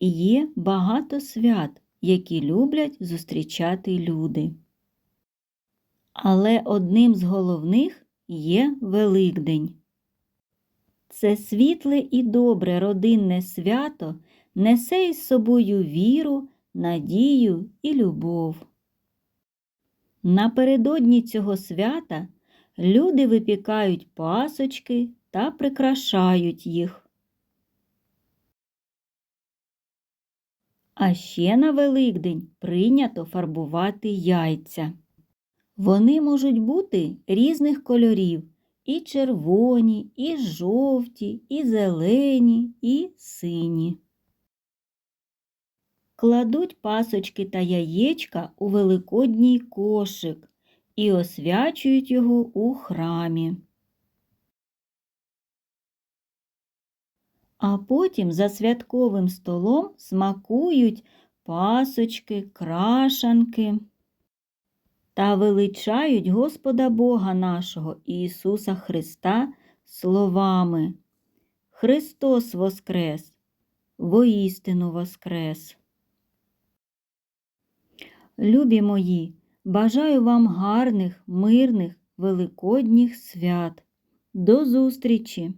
є багато свят, які люблять зустрічати люди. Але одним з головних є Великдень. Це світле і добре родинне свято несе із собою віру, надію і любов. Напередодні цього свята люди випікають пасочки та прикрашають їх. А ще на Великдень прийнято фарбувати яйця. Вони можуть бути різних кольорів і червоні, і жовті, і зелені, і сині. Кладуть пасочки та яєчка у великодній кошик і освячують його у храмі. А потім за святковим столом смакують пасочки, крашанки та величають Господа Бога нашого Ісуса Христа словами Христос Воскрес, воістину Воскрес. Любі мої, бажаю вам гарних, мирних, великодніх свят. До зустрічі!